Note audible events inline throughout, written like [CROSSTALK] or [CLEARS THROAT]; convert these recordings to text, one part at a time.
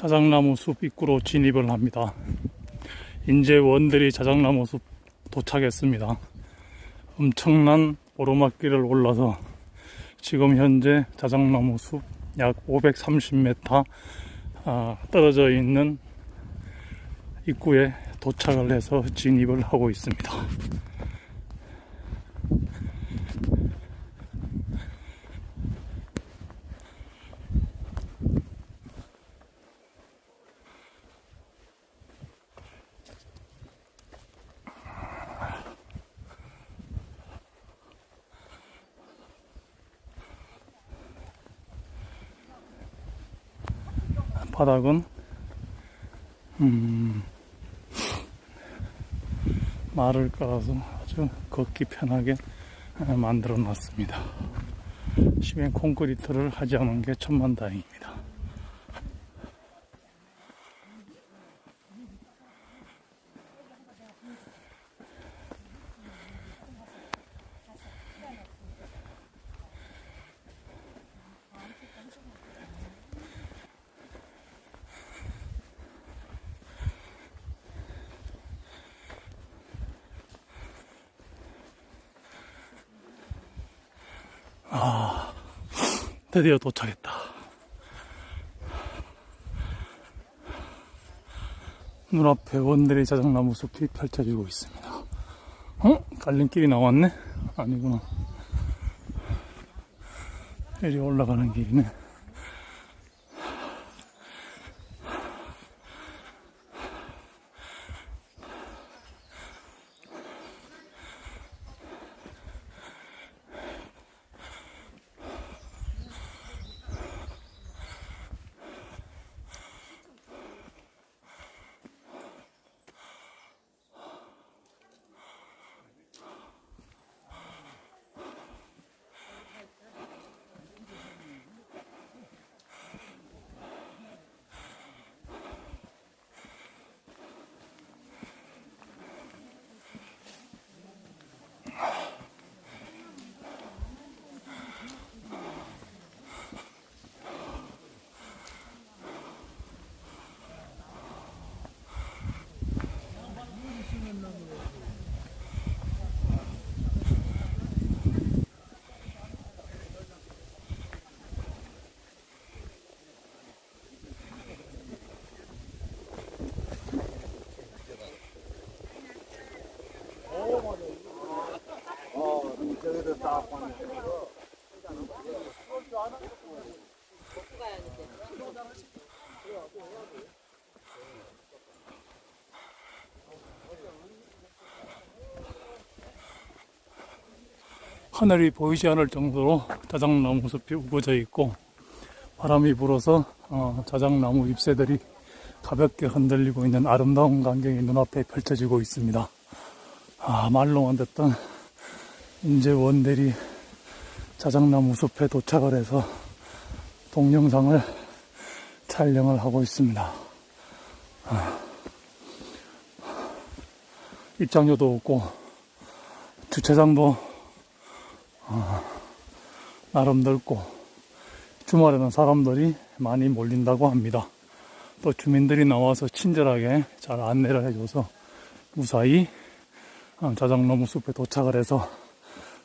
자작나무 숲 입구로 진입을 합니다. 인제 원들이 자작나무 숲 도착했습니다. 엄청난 오르막길을 올라서 지금 현재 자작나무 숲 약 530m 아, 떨어져 있는 입구에 도착을 해서 진입을 하고 있습니다. 바닥은 음, 말을 깔아서 아주 걷기 편하게 만들어 놨습니다. 시멘 콘크리트를 하지 않은 게 천만 다행입니다. 드디어 도착했다. 눈앞에 원들이 자작나무 숲이 펼쳐지고 있습니다. 어? 갈림길이 나왔네? 아니구나. 이리 올라가는 길이네. 하늘이 보이지 않을 정도로 자작나무 숲이 우거져 있고 바람이 불어서 어, 자작나무 잎새들이 가볍게 흔들리고 있는 아름다운 광경이 눈앞에 펼쳐지고 있습니다. 아, 말로만 듣던 인제 원들이 자작나무 숲에 도착을 해서 동영상을 촬영을 하고 있습니다. 아, 입장료도 없고 주차장도 나름 넓고 주말에는 사람들이 많이 몰린다고 합니다. 또 주민들이 나와서 친절하게 잘 안내를 해줘서 무사히 어, 자작나무 숲에 도착을 해서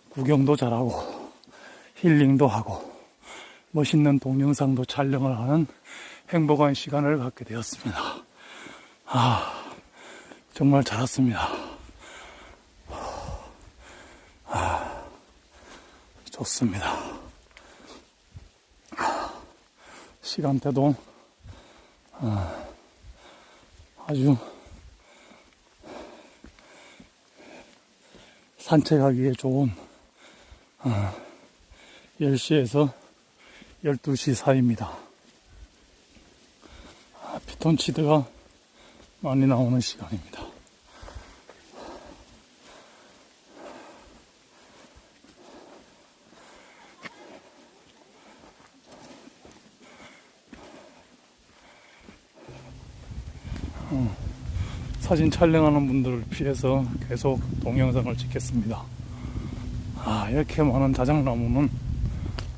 구경도 잘하고 힐링도 하고 멋있는 동영상도 촬영을 하는 행복한 시간을 갖게 되었습니다. 아, 정말 잘 왔습니다. 좋습니다. 시간대도 어, 아주 산책하기에 좋은 10시에서 12시 사이입니다. 아, 피톤치드가 많이 나오는 시간입니다. 사진 촬영하는 분들을 피해서 계속 동영상을 찍겠습니다. 아, 이렇게 많은 자작나무는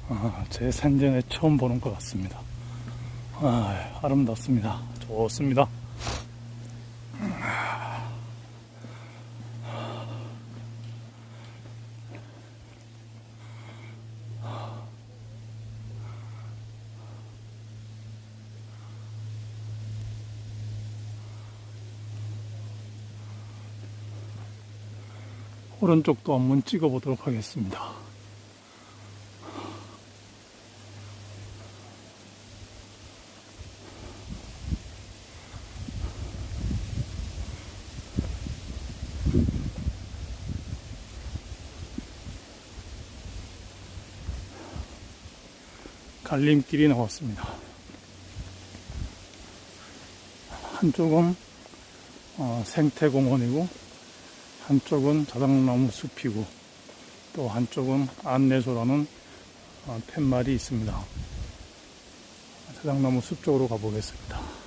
아, 제 생전에 처음 보는 것 같습니다. 아, 아름답습니다. 좋습니다. 오른쪽도 한번 찍어 보도록 하겠습니다. 갈림길이 나왔습니다. 한쪽은 어, 생태공원이고 한쪽은 자작나무 숲이고 또 한쪽은 안내소라는 어, 팻말이 있습니다. 자작나무 숲 쪽으로 가보겠습니다.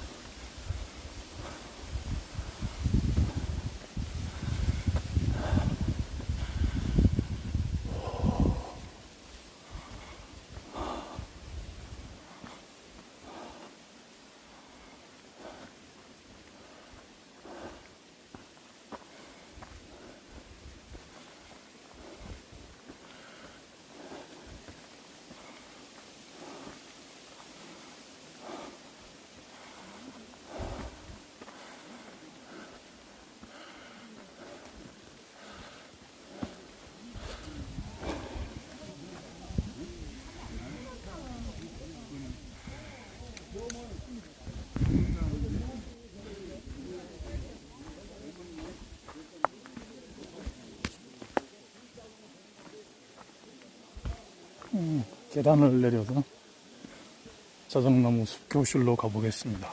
계단을 내려서 자작나무 숲 교실로 가보겠습니다.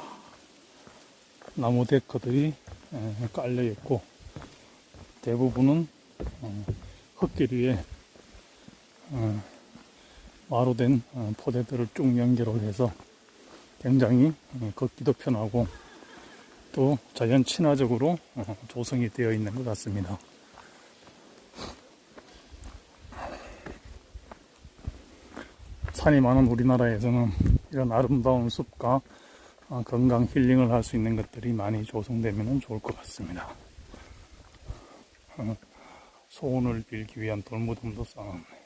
나무 데크들이 에, 깔려 있고 대부분은 어, 흙길 위에 어, 마루된 어, 포대들을 쭉 연결을 해서 굉장히 어, 걷기도 편하고 또 자연 친화적으로 어, 조성이 되어 있는 것 같습니다. 산이 많은 우리나라에서는 이런 아름다운 숲과 어, 건강 힐링을 할 수 있는 것들이 많이 조성되면 좋을 것 같습니다. 어, 소원을 빌기 위한 돌무덤도 쌓았네.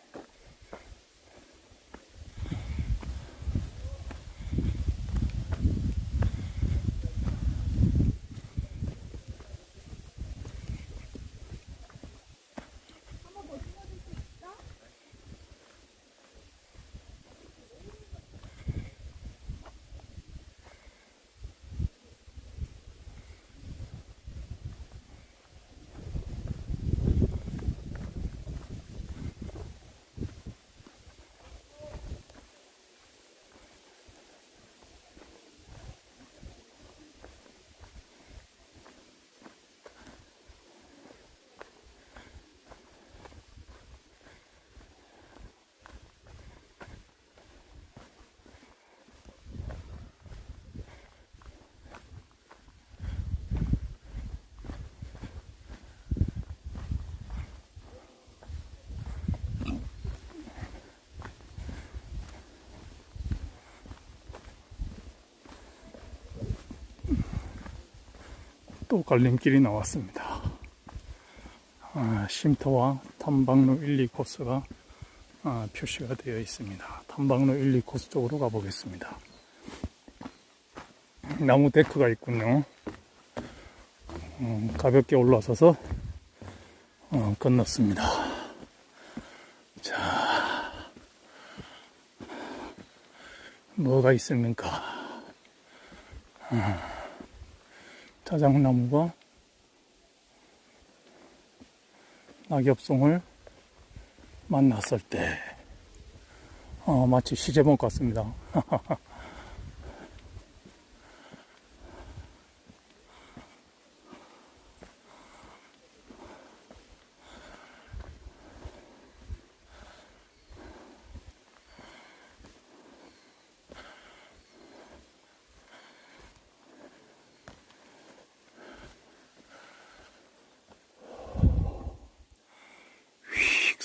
또 갈림길이 나왔습니다. 아, 쉼터와 탐방로 1, 2 코스가 아, 표시가 되어 있습니다. 탐방로 1, 2 코스 쪽으로 가보겠습니다. 나무 데크가 있군요. 음, 가볍게 올라서서 어, 건넜습니다. 자, 뭐가 있습니까? 자작나무가 낙엽송을 만났을 때 어, 마치 시제목 같습니다. [LAUGHS]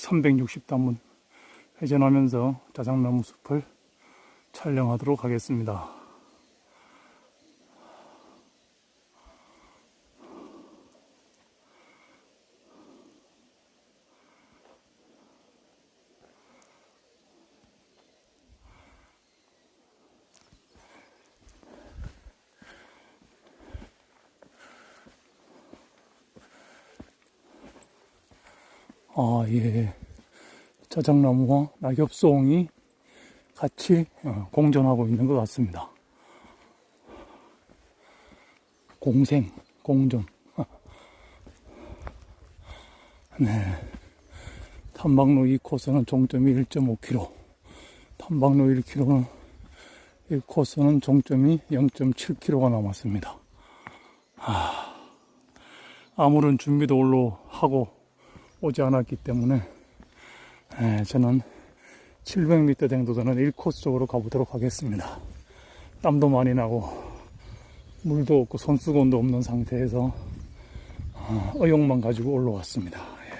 360단문 회전하면서 자작나무 숲을 촬영하도록 하겠습니다. 아, 예. 자작나무와 낙엽송이 같이 어, 공존하고 있는 것 같습니다. 공생, 공존. [LAUGHS] 네. 탐방로 2 코스는 종점이 1.5km. 탐방로 1km는 1 코스는 종점이 0.7km가 남았습니다. 아, 아무런 준비도 올로 하고 오지 않았기 때문에 예, 저는 700m 정도 되는 1코스 쪽으로 가보도록 하겠습니다. 땀도 많이 나고 물도 없고 손수건도 없는 상태에서 어, 의욕만 가지고 올라왔습니다. 예.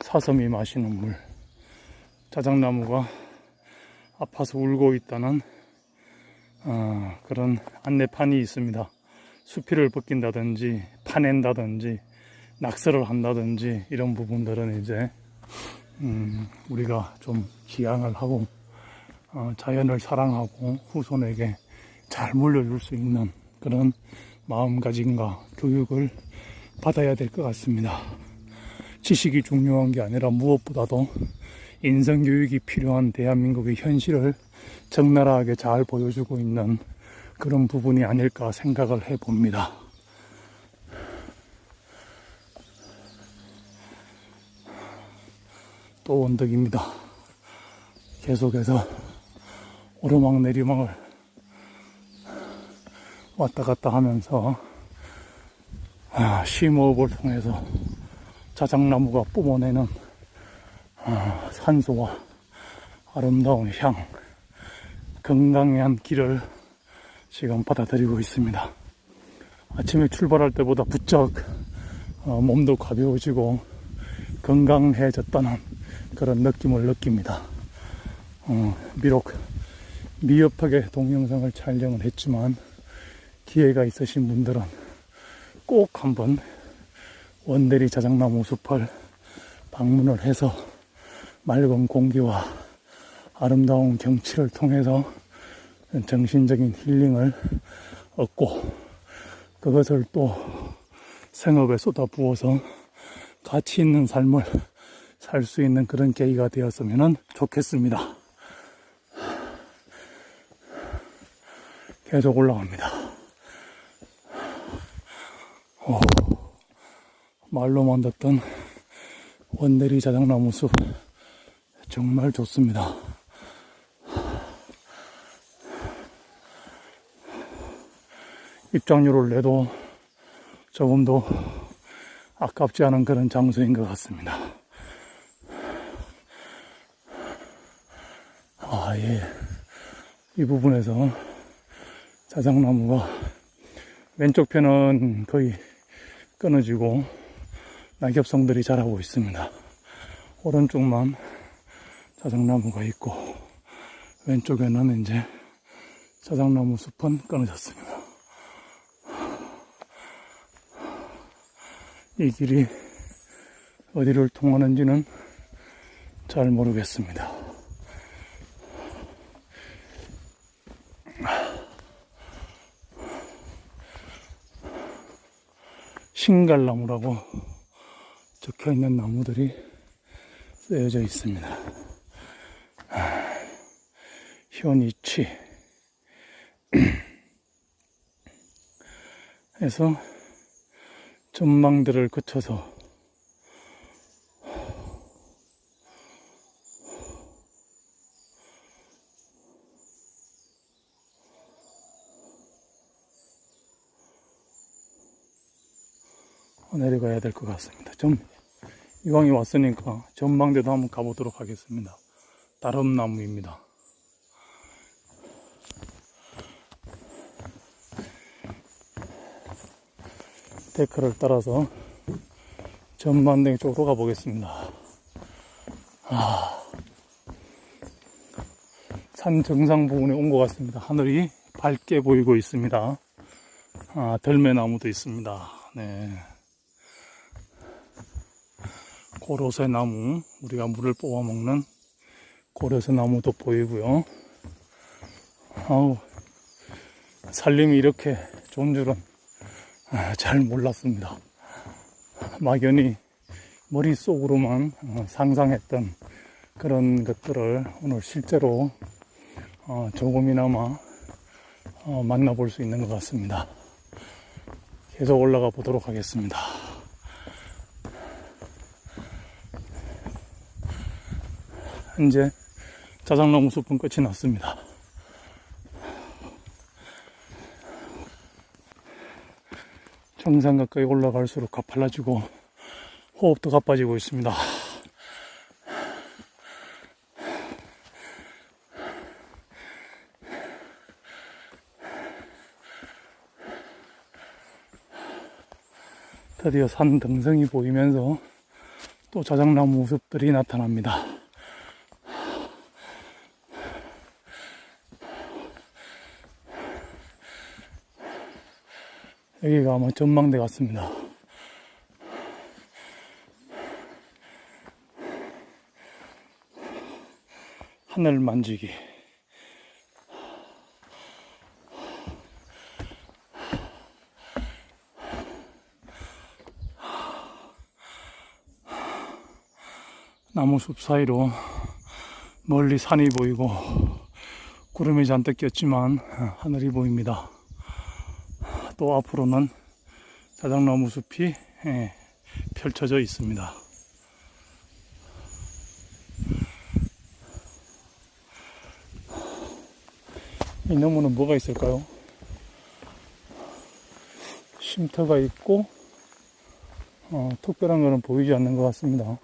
사슴이 마시는 물, 자작나무가 아파서 울고 있다는 어, 그런 안내판이 있습니다. 수피를 벗긴다든지 파낸다든지 낙서를 한다든지 이런 부분들은 이제 음, 우리가 좀 기양을 하고 어, 자연을 사랑하고 후손에게 잘 물려줄 수 있는 그런 마음가짐과 교육을 받아야 될 것 같습니다. 지식이 중요한 게 아니라 무엇보다도 인성교육이 필요한 대한민국의 현실을 적나라하게 잘 보여주고 있는 그런 부분이 아닐까 생각을 해봅니다. 또 언덕입니다. 계속해서 오르막 내리막을 왔다 갔다 하면서 아, 심호흡을 통해서 자작나무가 뿜어내는 아, 산소와 아름다운 향, 건강한 길을 지금 받아들이고 있습니다. 아침에 출발할 때보다 부쩍 어, 몸도 가벼워지고 건강해졌다는 그런 느낌을 느낍니다. 어, 비록 미흡하게 동영상을 촬영을 했지만 기회가 있으신 분들은 꼭 한번 원대리 자작나무 숲을 방문을 해서 맑은 공기와 아름다운 경치를 통해서 정신적인 힐링을 얻고 그것을 또 생업에 쏟아부어서 가치 있는 삶을 살 수 있는 그런 계기가 되었으면 좋겠습니다. 계속 올라갑니다. 오, 말로만 듣던 원대리 자작나무 숲 정말 좋습니다. 입장료를 내도 조금도 아깝지 않은 그런 장소인 것 같습니다. 아, 예. 이 부분에서 자작나무가 왼쪽 편은 거의 끊어지고 낙엽성들이 자라고 있습니다. 오른쪽만 자작나무가 있고 왼쪽에는 이제 자작나무 숲은 끊어졌습니다. 이 길이 어디를 통하는지는 잘 모르겠습니다. 신갈나무라고 적혀 있는 나무들이 쓰여져 있습니다. 현이치 [CLEARS THROAT] 해서 전망들을 거쳐서 내려가야 될 것 같습니다. 좀 이왕이 왔으니까 전망대도 한번 가보도록 하겠습니다. 다름나무입니다. 데크를 따라서 전망대 쪽으로 가보겠습니다. 아, 산 정상 부분에 온 것 같습니다. 하늘이 밝게 보이고 있습니다. 아, 들매나무도 있습니다. 네. 고로쇠 나무, 우리가 물을 뽑아 먹는 고로쇠 나무도 보이고요. 아우, 살림이 이렇게 좋은 줄은 아, 잘 몰랐습니다. 막연히 머릿속으로만 어, 상상했던 그런 것들을 오늘 실제로 어, 조금이나마 어, 만나볼 수 있는 것 같습니다. 계속 올라가 보도록 하겠습니다. 현재 자작나무 숲은 끝이 났습니다. 정상 가까이 올라갈수록 가팔라지고 호흡도 가빠지고 있습니다. 드디어 산 등성이 보이면서 또 자작나무 모습들이 나타납니다. 여기가 아마 전망대 같습니다. 하늘 만지기. 나무 숲 사이로 멀리 산이 보이고 구름이 잔뜩 꼈지만 하늘이 보입니다. 또 앞으로는 자작나무 숲이 예, 펼쳐져 있습니다. 이 너머는 뭐가 있을까요? 쉼터가 있고 어, 특별한 것은 보이지 않는 것 같습니다.